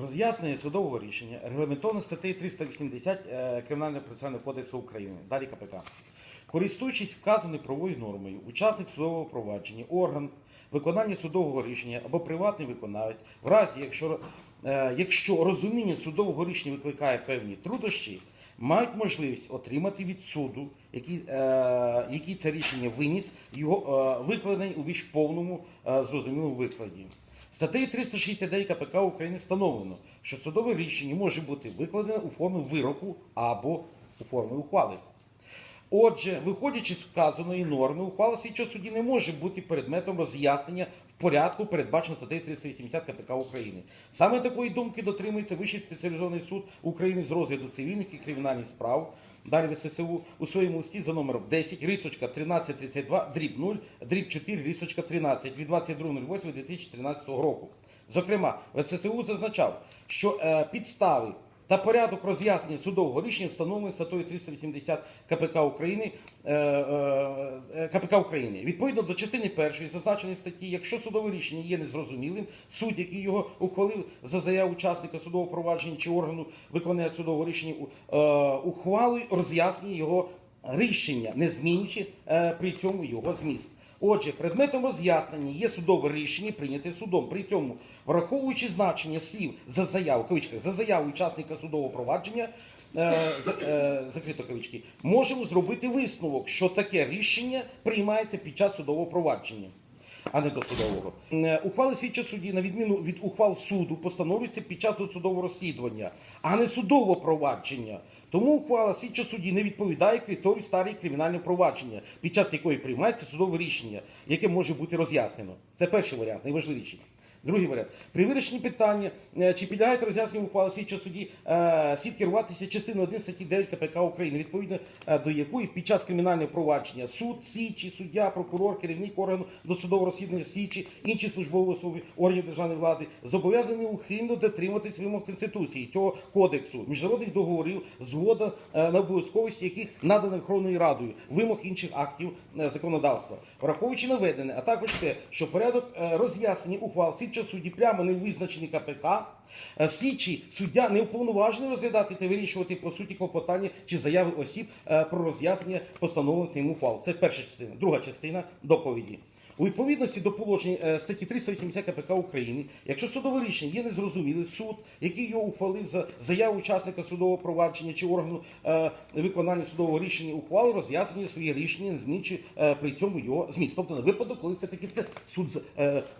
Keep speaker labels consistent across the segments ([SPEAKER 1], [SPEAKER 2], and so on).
[SPEAKER 1] Роз'яснення судового рішення регламентовано статтею 380 е, Кримінального процесуального кодексу України, далі КПК. Користуючись вказаною правовою нормою, учасник судового провадження, орган виконання судового рішення або приватний виконавець, в разі, якщо, е, якщо розуміння судового рішення викликає певні труднощі, мають можливість отримати від суду, який, е, який це рішення виніс, його викладення у більш повному зрозумілому викладі. Статтею 369 КПК України встановлено, що судове рішення може бути викладене у формі вироку або у формі ухвали. Отже, виходячи з вказаної норми, ухвала слідчого судді не може бути предметом роз'яснення в порядку, передбаченому статтею 380 КПК України. Саме такої думки дотримується Вищий спеціалізований суд України з розгляду цивільних і кримінальних справ. Далі ВССУ у своєму листі за номером 10, рисочка 1332, дріб 0, дріб 4, рисочка 13 від 22.08.2013 року. Зокрема, ВССУ зазначав, що е, підстави та порядок роз'яснення судового рішення встановлені статтею 380 КПК України, е, е, е, КПК України. Відповідно до частини першої зазначеної статті, якщо судове рішення є незрозумілим, суд, який його ухвалив за заяву учасника судового провадження чи органу виконання судового рішення, ухвалою роз'яснює його рішення, не змінюючи при цьому його зміст. Отже, предметом роз'яснення є судове рішення, прийняте судом. При цьому, враховуючи значення слів за заяву, в кавичках, за заяву учасника судового провадження, е, е, закрито кавички, можемо зробити висновок, що таке рішення приймається під час судового провадження. А не досудового. Е, Ухвали слідчого судді, на відміну від ухвал суду, постановлюються під час досудового розслідування, а не судового провадження. Тому ухвала слідчого судді не відповідає криторію старої кримінального провадження, під час якої приймається судове рішення, яке може бути роз'яснено. Це перший варіант, найважливіший. Другий варіант. При вирішенні питання, е, чи підлягають роз'ясненню ухвали слідчого судді, е, слід керуватися частиною 1 статті 9 КПК України, відповідно е, до якої під час кримінального провадження суд, слідчий, суддя, прокурор, керівник органу досудового розслідування, слідчі, інші службові особи органів державної влади зобов'язані ухильно дотримуватись вимог Конституції, цього кодексу, міжнародних договорів, згода на обов'язковість яких надана Верховною Радою, вимог інших актів законодавства, враховуючи наведене, а також те, що порядок роз'яснення ухвал слідчого судді прямо не визначені КПК, е, слідчий суддя не уповноважений розглядати та вирішувати по суті клопотання чи заяви осіб е, про роз'яснення постановлених ним ухвал. Це перша частина. Друга частина доповіді. У відповідності до положень е, статті 380 КПК України, якщо судове рішення є незрозуміле, суд, який його ухвалив за заяву учасника судового провадження чи органу е, виконання судового рішення ухвали, роз'яснює своє рішення, не змінюючи е, при цьому його зміст. Тобто на випадок, коли це таки суд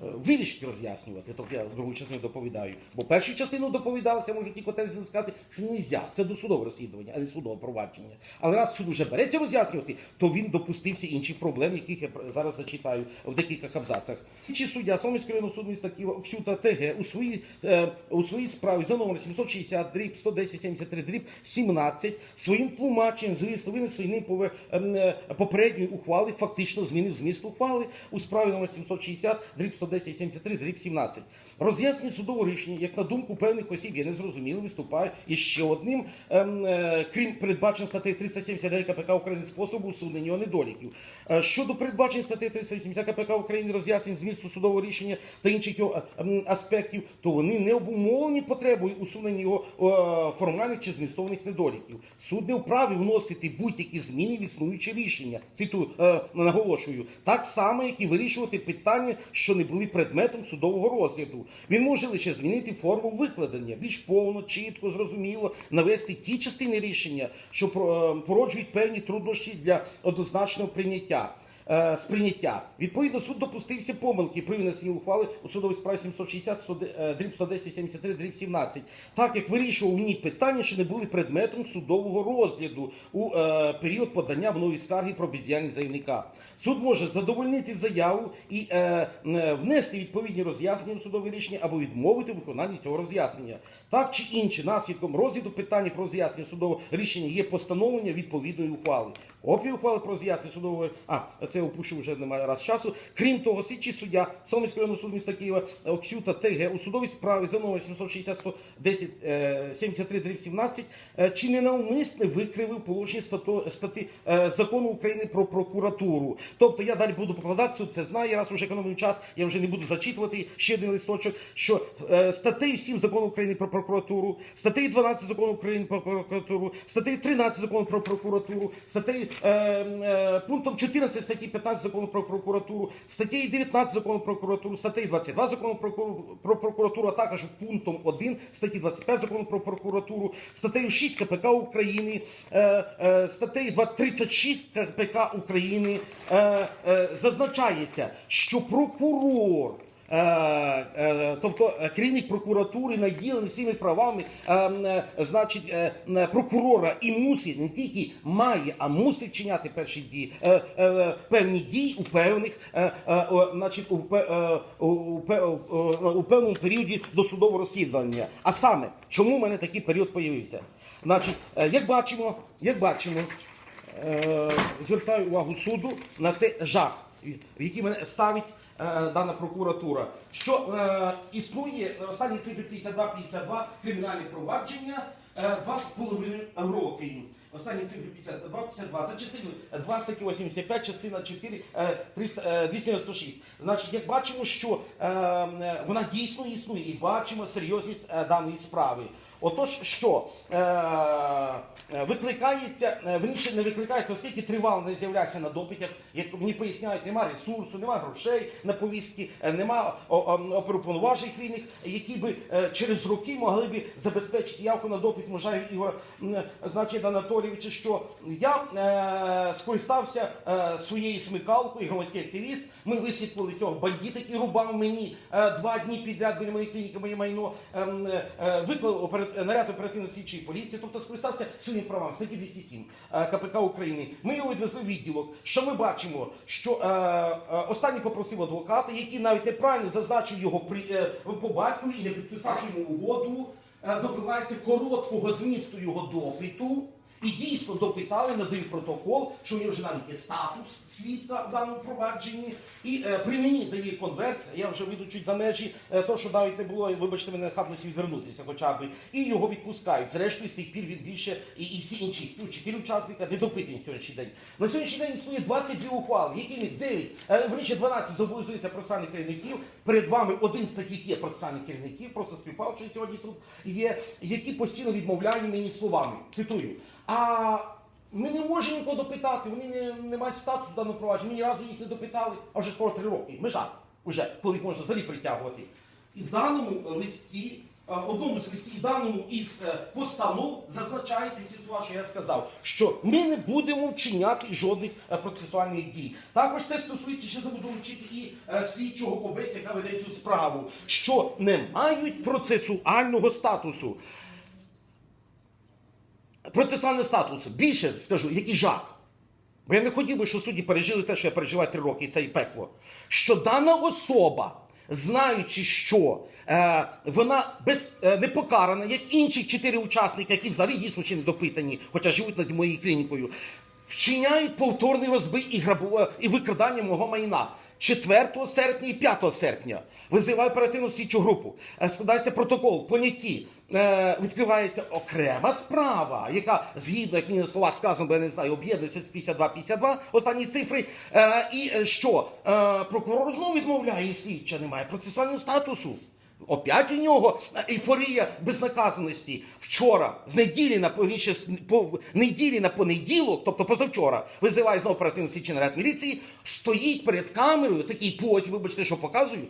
[SPEAKER 1] вирішить роз'яснювати. Тобто я другу частину доповідаю. Бо першу частину доповідалося, може тільки отець сказати, що не можна. Це досудове розслідування, а не судове провадження. Але раз суд вже береться роз'яснювати, то він допустився інших проблем, яких я зараз зачитаю в декількох абзацах. Чи суддя Сомського районного суду міста Києва Оксюта ТГ у своїй е, у своїй справі за номером 760 дріб 110 73 дріб 17 своїм тлумаченням звісно винесли ним пове- ем, е, попередньої ухвали, фактично змінив зміст ухвали у справі номер 760 дріб 110 73 дріб 17. Роз'яснення судового рішення, як на думку певних осіб, є незрозумілим, виступає і ще одним, ем, е, крім передбаченого статтею 379 КПК України способу усунення недоліків. Е, Щодо передбачення статтею 380 КПК України роз'яснень змісту судового рішення та інших його е, аспектів, то вони не обумовлені потребою усунення його формальних чи змістовних недоліків. Суд не вправі вносити будь-які зміни в існуючі рішення. Цитую, е, наголошую, так само, як і вирішувати питання, що не були предметом судового розгляду. Він може лише змінити форму викладення, більш повно, чітко, зрозуміло, навести ті частини рішення, що е, породжують певні труднощі для однозначного прийняття. Е, Сприйняття. Відповідно, суд допустився помилки при винесенні ухвали у судовій справі 760 100, е, дріб 110 73 дріб 17, так як вирішував в ній питання, що не були предметом судового розгляду у е, період подання в новій скарги про бездіяльність заявника. Суд може задовольнити заяву і внести відповідні роз'яснення в судове рішення або відмовити в виконанні цього роз'яснення. Так чи інше, наслідком розгляду питання про роз'яснення судового рішення є постановлення відповідної ухвали. Копія ухвали про роз'яснення судового а це опущу вже немає раз часу. Крім того, слідчий суддя Солом'янського районного суду міста Києва Оксюта ТГ у судовій справі за номер 760 110 е, 73 дріб 17 е, чи не навмисне викривив положення статті е, закону України про прокуратуру. Тобто я далі буду покладатися, це знає, раз уже економив час, я вже не буду зачитувати ще один листочок, що статтею 7 закону України про прокуратуру, статтею 12 закону України про прокуратуру, статтею 13 закону про прокуратуру, статтею пунктом 14 статті 15 закону про прокуратуру, статті 19 закону про прокуратуру, статті 22 закону про, про прокуратуру, а також пунктом 1 статті 25 закону про прокуратуру, статтею 6 КПК України, е, е, статтею 36 КПК України е, зазначається, що прокурор. Е, е, тобто е, керівник прокуратури наділений всіми правами, значить, прокурора і мусить не тільки має, а мусить чиняти перші дії, певні дії у певних, значить, у, певному періоді досудового розслідування. А саме, чому в мене такий період появився? Значить, як бачимо, як бачимо, звертаю увагу суду на цей жах, в який мене ставить дана прокуратура. Що е, існує е, останні цифри 52-52 кримінальне провадження е, два з половиною роки. Останні цифри 52-52 за частиною 2 статті 85, частина 4, е, 300, е, 296. Значить, як бачимо, що е, е, вона дійсно існує і бачимо серйозність е, даної справи. Отож, що е, е, викликається, е, верніше не викликається, оскільки тривало не з'являвся на допитях, як мені поясняють, нема ресурсу, нема грошей на повістки, е, нема о- о- вільних, які би е, через роки могли би забезпечити явку на допит Можаєв Ігора значить, Анатолійовича, що я е, скористався е, своєю смикалкою, громадський активіст. Ми висвітлили цього бандита, який рубав мені е, два дні підряд біля моєї клініки, моє майно, е, е, виклав операт... наряд оперативно-слідчої поліції, тобто скористався своїм правам статті 207 е, КПК України. Ми його відвезли в відділок. Що ми бачимо? Що е, е, останній попросив адвоката, який навіть неправильно зазначив його е, по батькові і не підписавши йому угоду, е, добивається короткого змісту його допиту. І дійсно допитали, надають протокол, що у нього вже навіть є статус свідка в даному провадженні. І е, при мені дає конверт, я вже вийду чуть за межі, е, то, що навіть не було, вибачте мене, нахабності відвернутися хоча б. І його відпускають. Зрештою, з тих пір він більше, і, і всі інші, ну, чотири учасника не допитані сьогоднішній день. На сьогоднішній день існує 22 ухвали, якими 9, е, верніше 12 зобов'язується процесуальних керівників. Перед вами один з таких є процесуальних керівників, просто співпав, що сьогодні тут є, які постійно відмовляють мені словами. Цитую. А ми не можемо нікого допитати, вони не, не мають статусу даного провадження, ми ні разу їх не допитали, а вже скоро три роки. Межа вже, коли їх можна взагалі притягувати. І в даному листі, одному з листів, і даному із е, постанов зазначається ці слова, що я сказав, що ми не будемо вчиняти жодних е, процесуальних дій. Також це стосується, ще забуду вчити і е, слідчого побесті, яка веде цю справу, що не мають процесуального статусу процесуальний статус. Більше скажу, який жах. Бо я не хотів би, що судді пережили те, що я переживаю три роки, і це і пекло. Що дана особа, знаючи, що е, вона без, е, не покарана, як інші чотири учасники, які взагалі дійсно ще не допитані, хоча живуть над моєю клінікою, вчиняють повторний розбий і грабу і викрадання мого майна. 4 серпня і 5 серпня визиваю оперативну слідчу групу. Е, Складається протокол, поняті. Е, відкривається окрема справа, яка згідно, як мені на словах сказано, бо я не знаю, об'єднується з 52-52, останні цифри. Е, і що? Прокурор знову відмовляє слідча, немає процесуального статусу. Опять у нього ейфорія безнаказаності. Вчора, з неділі на повніше, по неділі на понеділок, тобто позавчора, визиває знову оперативно слідчий наряд міліції, стоїть перед камерою, такий позі, вибачте, що показую,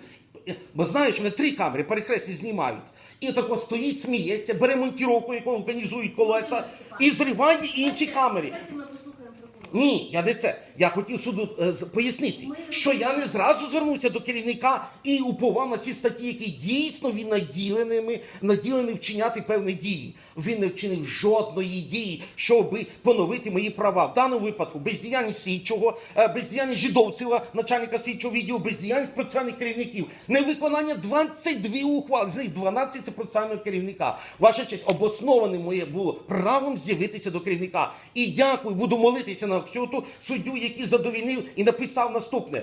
[SPEAKER 1] бо знаю, що вони три камери перехресні знімають. І так от стоїть, сміється, бере монтіровку, яку організують колеса, і зриває інші камери. Ні, я не це. Я хотів суду е, пояснити, що я не зразу звернувся до керівника і уповав на ці статті, які дійсно він наділеними, наділений вчиняти певні дії. Він не вчинив жодної дії, щоб поновити мої права. В даному випадку бездіяльність слідчого, е, бездіяльність Жидовцева, начальника слідчого відділу, бездіяльність процесуальних керівників, невиконання 22 ухвал, з них 12 це процесуального керівника. Ваша честь, обосноване моє було правом з'явитися до керівника. І дякую, буду молитися на Оксюту, суддю, який задовільнив і написав наступне.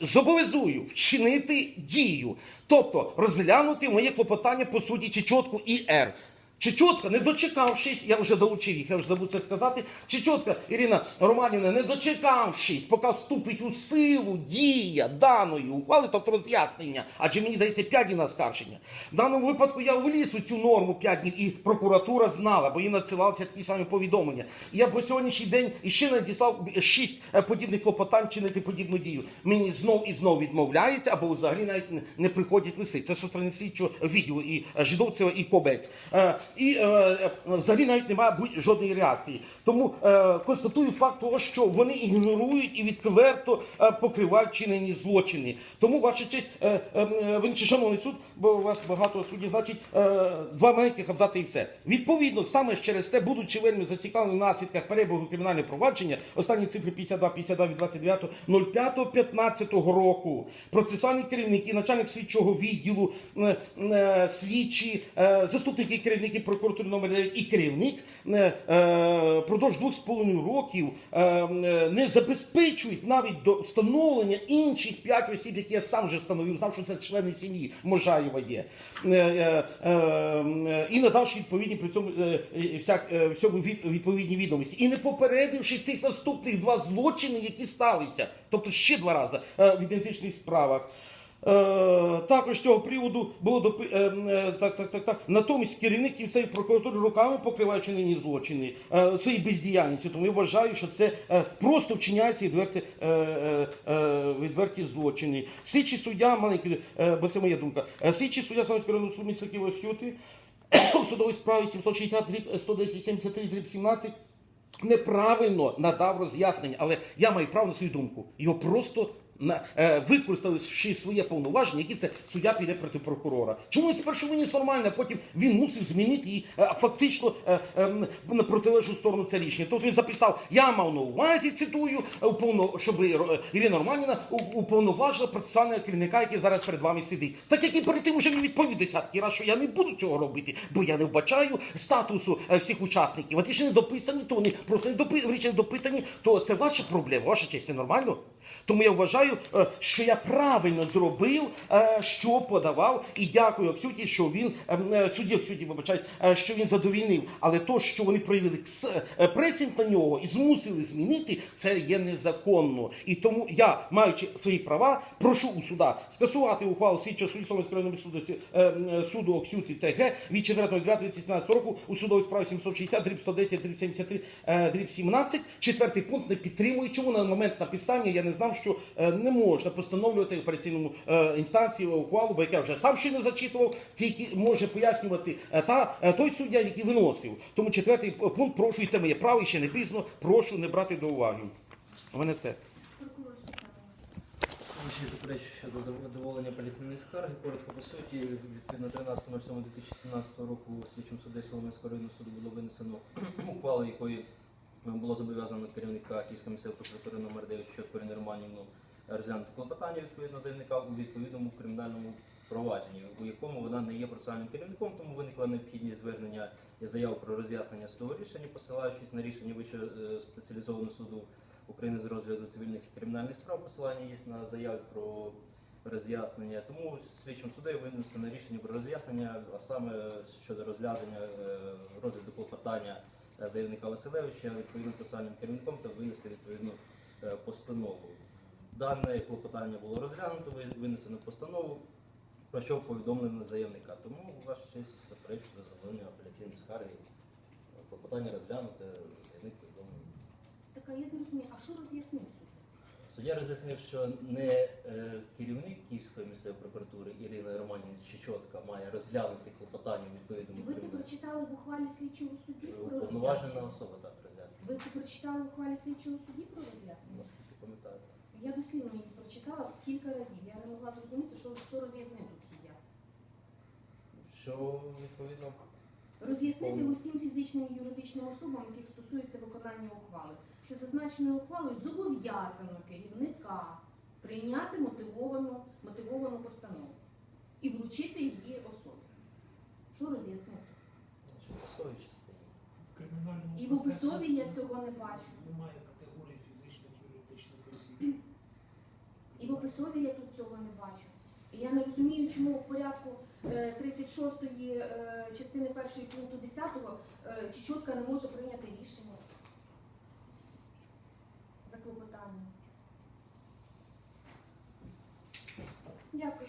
[SPEAKER 1] Зобов'язую вчинити дію, тобто розглянути моє клопотання по суді Чечотку ІР. Чечотка, не дочекавшись, я вже долучив їх, я вже забув це сказати. Чечотка Ірина Романівна, не дочекавшись, поки вступить у силу дія даної ухвали, тобто роз'яснення, адже мені дається 5 днів на скарження. В даному випадку я вліз у цю норму 5 днів, і прокуратура знала, бо їй надсилалися такі самі повідомлення. І я по сьогоднішній день іще надіслав 6 подібних клопотань чинити подібну дію. Мені знов і знов відмовляється, або взагалі навіть не- приходять лиси. Це со сторони слідчого відділу і е, Жидовцева, і Кобець. І е, е, взагалі навіть немає будь жодної реакції. Тому е, констатую факт того, що вони ігнорують і відверто е, покривають чинені злочини. Тому, ваша честь, е, е, е, шановний суд, бо у вас багато суддів, значить, е, два маленьких абзаци і все. Відповідно, саме через це, будучи вельми зацікавленим в наслідках перебігу кримінального провадження, останні цифри 52, 52 від 29.05.15 року, процесуальний керівник і начальник слідчого відділу, е, е, слідчі, е, заступники керівники прокуратури номер 9 і керівник е, е, продовж двох з половиною років е, не забезпечують навіть до встановлення інших п'ять осіб, які я сам вже встановив, знав, що це члени сім'ї Можаєва є. І надавши відповідні при цьому всяк, всьому від- відповідні відомості. І не попередивши тих наступних два злочини, які сталися. Тобто ще два рази в ідентичних справах. Е, також з цього приводу було допи... е, е, так, так, так, так. Натомість керівник кінцевої прокуратури руками покриває чинені злочини своєю бездіяльністю. Тому я вважаю, що це просто вчиняється відверті, відверті злочини. Слідчий суддя, маленький, бо це моя думка. Слідчий суддя суду міста Києва Сюти у судовій справі 760 дріб 110 73 дріб 17 неправильно надав роз'яснення, але я маю право на свою думку. Його просто е, використавши своє повноваження, які це суддя піде проти прокурора. Чому спершу виніс нормально, а потім він мусив змінити і е, фактично е, на протилежну сторону це рішення. Тобто він записав, я мав на увазі, цитую, щоб Ірина Романівна у- уповноважила процесуального керівника, який зараз перед вами сидить. Так як і перед тим вже він відповів десятки разів, що я не буду цього робити, бо я не вбачаю статусу всіх учасників. А ті, що не дописані, то вони просто не допи... речі, не допитані, то це ваша проблема, ваша честь, нормально. Тому я вважаю, е, що я правильно зробив, е, що подавав, і дякую Оксюті, що він е, судді Оксюті, вибачаюсь, що він задовільнив. Але то, що вони проявили пресінг на нього і змусили змінити, це є незаконно. І тому я, маючи свої права, прошу у суда скасувати ухвалу слідчого судді Солом'янського суду, суду Оксюти ТГ від 4.9.2017 року у судовій справі 760, дріб 110, дріб 73, е, дріб 17. Четвертий пункт не підтримую. Чому на момент написання я не знав, що е, не можна постановлювати операційному е, інстанції ухвалу, бо як я вже сам ще не зачитував, тільки може пояснювати е, та той суддя, який виносив. Тому четвертий пункт прошу, і це моє право, і ще не пізно. Прошу не брати до уваги. У мене.
[SPEAKER 2] Прокурор
[SPEAKER 3] Ще щодо задоволення апеляційної скарги. Коротко по суті, відповідно 13.07.2017 року слідчим суддею Солом'янського районного суду було винесено ухвалу, якої було зобов'язано керівника Київської місцевої прокуратури номер 9 Щотку Ірину Романівну розглянути клопотання відповідно заявника у відповідному кримінальному провадженні, у якому вона не є процесуальним керівником, тому виникла необхідність звернення і заяв про роз'яснення судового рішення, посилаючись на рішення Вищого е, спеціалізованого суду України з розгляду цивільних і кримінальних справ. Посилання є на заяви про роз'яснення. Тому слідчим суддею винесено рішення про роз'яснення, а саме щодо е, розгляду клопотання заявника Василевича відповідним процесуальним керівником та винести відповідну е, постанову. Дане клопотання було розглянуто, винесено постанову, про що повідомлено заявника. Тому ваш честь заперечує до задоволення апеляційної скарги. Клопотання розглянуте, заявник повідомлений.
[SPEAKER 2] Так, а я не розумію, а що роз'яснив суд?
[SPEAKER 3] Суддя роз'яснив, що не е, керівник Київської місцевої прокуратури Ірина Романівна Чечотка має розглянути клопотання відповідному
[SPEAKER 2] ви це прочитали в ухвалі слідчого судді про
[SPEAKER 3] Уповноважена
[SPEAKER 2] роз'яснення?
[SPEAKER 3] особа так роз'яснює.
[SPEAKER 2] Ви це прочитали в ухвалі слідчого судді про роз'яснення?
[SPEAKER 3] Наскільки пам'ятаю.
[SPEAKER 2] Я дослівно її прочитала кілька разів. Я не могла зрозуміти, що, що роз'яснив тут суддя.
[SPEAKER 3] Що відповідно
[SPEAKER 2] Роз'яснити усім фізичним і юридичним особам, яких стосується виконання ухвали, що зазначеною ухвалою зобов'язано керівника прийняти мотивовану, мотивовану постанову і вручити її особі. Що
[SPEAKER 3] в.
[SPEAKER 4] В кримінальному
[SPEAKER 2] І в описові я цього не бачу.
[SPEAKER 4] Немає категорії фізичних і
[SPEAKER 2] тимчасові я тут цього не бачу. І я не розумію, чому в порядку е, 36 е, частини першої пункту 10 е, Чечотка не може прийняти рішення за клопотанням. Дякую.